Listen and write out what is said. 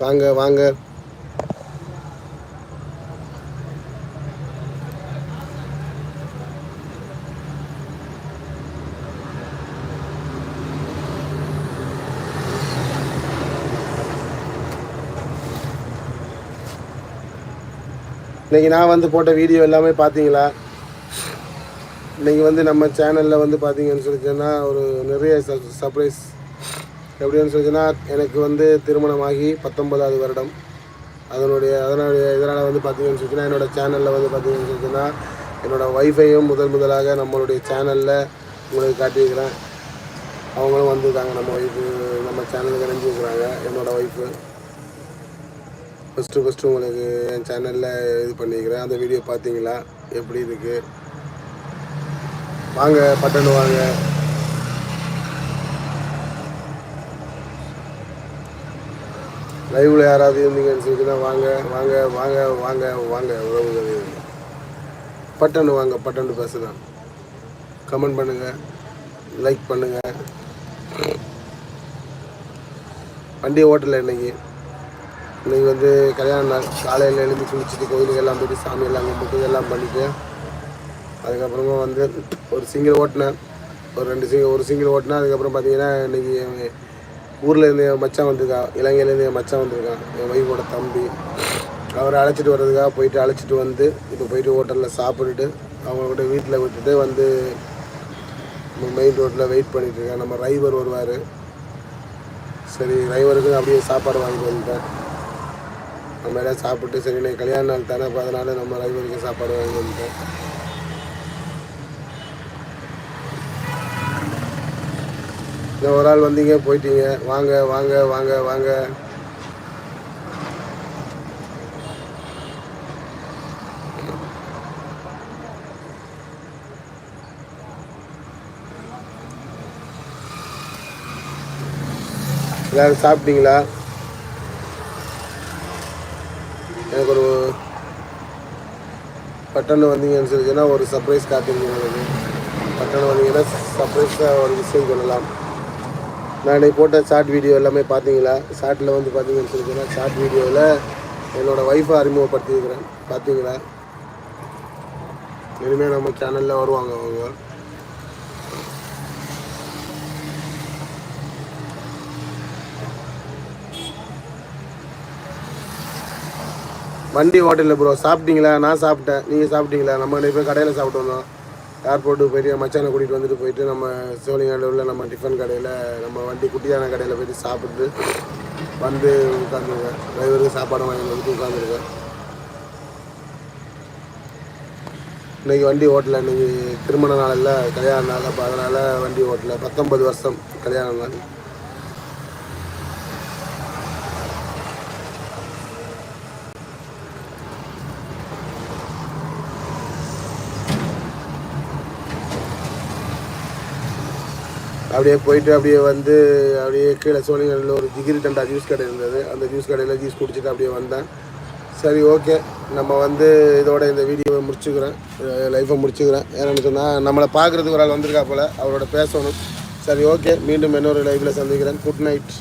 வாங்க வாங்க. இன்றைக்கி நான் வந்து போட்ட வீடியோ எல்லாமே பார்த்தீங்களா இன்றைக்கி வந்து நம்ம சேனலில் வந்து பார்த்தீங்கன்னு சொல்லிச்சுன்னா ஒரு நிறைய சர்ப்ரைஸ் எப்படின்னு சொல்லிச்சுன்னா எனக்கு வந்து திருமணமாகி பத்தொன்பதாவது வருடம். அதனுடைய அதனுடைய இதனால் வந்து பார்த்தீங்கன்னு சொல்லிச்சுன்னா என்னோடய சேனலில் வந்து பார்த்தீங்கன்னு சொல்லிச்சுன்னா என்னோடய ஒய்ஃபையும் முதல் முதலாக நம்மளுடைய சேனலில் உங்களுக்கு காட்டியிருக்கிறேன். அவங்களும் வந்திருக்காங்க. நம்ம ஒய்ஃபு நம்ம சேனலுக்கு இணைஞ்சிருக்கிறாங்க. என்னோடய ஒய்ஃபு ஃபஸ்ட்டு ஃபஸ்ட்டு உங்களுக்கு என் சேனலில் இது பண்ணிக்கிறேன் அந்த வீடியோ பார்த்தீங்களா எப்படி இருக்குது வாங்க பட்டன் வாங்க. லைவில் யாராவது இருந்தீங்கன்னு சொல்லிட்டுனா வாங்க வாங்க வாங்க வாங்க வாங்க உறவுகள் பட்டன் வாங்க பட்டன் பேசுதான் கமெண்ட் பண்ணுங்கள் லைக் பண்ணுங்கள் வண்டி ஓட்டலை இன்னைக்கு. இன்னைக்கு வந்து கல்யாண நாள். காலையில் எழுந்து குளிச்சுட்டு கோயிலுக்கு எல்லாம் போயிட்டு சாமி எல்லாம் கும்பிட்டு எல்லாம் பண்ணிவிட்டு அதுக்கப்புறமா வந்து ஒரு சிங்கிள் ஓட்டினேன். ஒரு ரெண்டு சிங்கிள் ஒரு சிங்கிள் ஓட்டினேன். அதுக்கப்புறம் பார்த்தீங்கன்னா இன்றைக்கி ஊரில் இருந்து என் மச்சான் வந்திருக்கான் இலங்கையிலேருந்து என் மச்சான் வந்திருக்கான் என் வைஃபோட தம்பி. அவரை அழைச்சிட்டு வர்றதுக்காக போயிட்டு அழைச்சிட்டு வந்து இப்போ போயிட்டு ஹோட்டலில் சாப்பிட்டுட்டு அவங்கள்ட்ட வீட்டில் விட்டுட்டு வந்து மெயின் ரோட்டில் வெயிட் பண்ணிகிட்ருக்கேன் இருக்கேன். நம்ம டிரைவர் வருவார். சரி டிரைவருக்கு அப்படியே சாப்பாடு வாங்கிட்டு வந்துட்டேன். நம்ம எல்லாம் சாப்பிட்டு சரி நான் கல்யாண நாள் தானே அப்போ அதனால நம்ம டிரைவருக்கு சாப்பாடு வாங்கி வந்துட்டேன். ஒரு ஆள் வந்தீங்க போயிட்டீங்க. வாங்க வாங்க வாங்க வாங்க. எல்லாரும் சாப்பிட்டீங்களா? எனக்கு ஒரு பட்டன் வந்தீங்கன்னு சொல்லிச்சுன்னா ஒரு சர்ப்ரைஸ் காத்திருக்கீங்க. பட்டன் வந்தீங்கன்னா சர்ப்ரைஸாக ஒரு விஷயம் சொல்லலாம். நான் போட்ட ஷார்ட் வீடியோ எல்லாமே பார்த்தீங்களா? ஷார்ட்டில் வந்து பார்த்தீங்கன்னு சொல்லிச்சுன்னா ஷார்ட் வீடியோவில் என்னோடய ஒய்ஃபை அறிமுகப்படுத்தியிருக்கிறேன். பார்த்தீங்களா? இனிமேல் நம்ம சேனலில் வருவாங்க அவங்க. வண்டி ஹோட்டலில் ப்ரோ சாப்பிட்டீங்களா? நான் சாப்பிட்டேன். நீங்கள் சாப்பிட்டீங்களா? நம்ம ரெண்டு பேர் கடையில் சாப்பிட்டு வந்தோம். ஏர்போர்ட்டுக்கு போயிட்டு மச்சானை கூட்டிகிட்டு வந்துட்டு போயிட்டு நம்ம சோழிங்காடில் உள்ள நம்ம டிஃபன் கடையில் நம்ம வண்டி குட்டியான கடையில் போயிட்டு சாப்பிட்டு வந்து உட்காந்துருக்கேன் டிரைவருக்கு சாப்பாடு வாங்கி வந்துட்டு உட்காந்துருக்கேன் இன்னைக்கு வண்டி ஓட்டல இன்றைக்கி திருமண நாள் இல்லை கல்யாண நாள் அப்போ அதனால் வண்டி ஓட்டல. பத்தொன்பது வருஷம் கல்யாண நாள். அப்படியே போயிட்டு அப்படியே வந்து அப்படியே கீழே சோழிகளில் ஒரு ஜிகிரி டண்டா ஜூஸ் கடை இருந்தது. அந்த ஜூஸ் கடையில் ஜூஸ் குடிச்சிட்டு அப்படியே வந்தேன். சரி ஓகே நம்ம வந்து இதோட இந்த வீடியோவை முடிச்சுக்கிறேன். லைஃப்பை முடிச்சுக்கிறேன். ஏன்னு சொன்னால் நம்மளை பார்க்குறதுக்கு ஒரு ஆள் வந்திருக்கா போல் அவரோட பேசணும். சரி ஓகே மீண்டும் இன்னொரு லைஃப்பில் சந்திக்கிறேன். Good night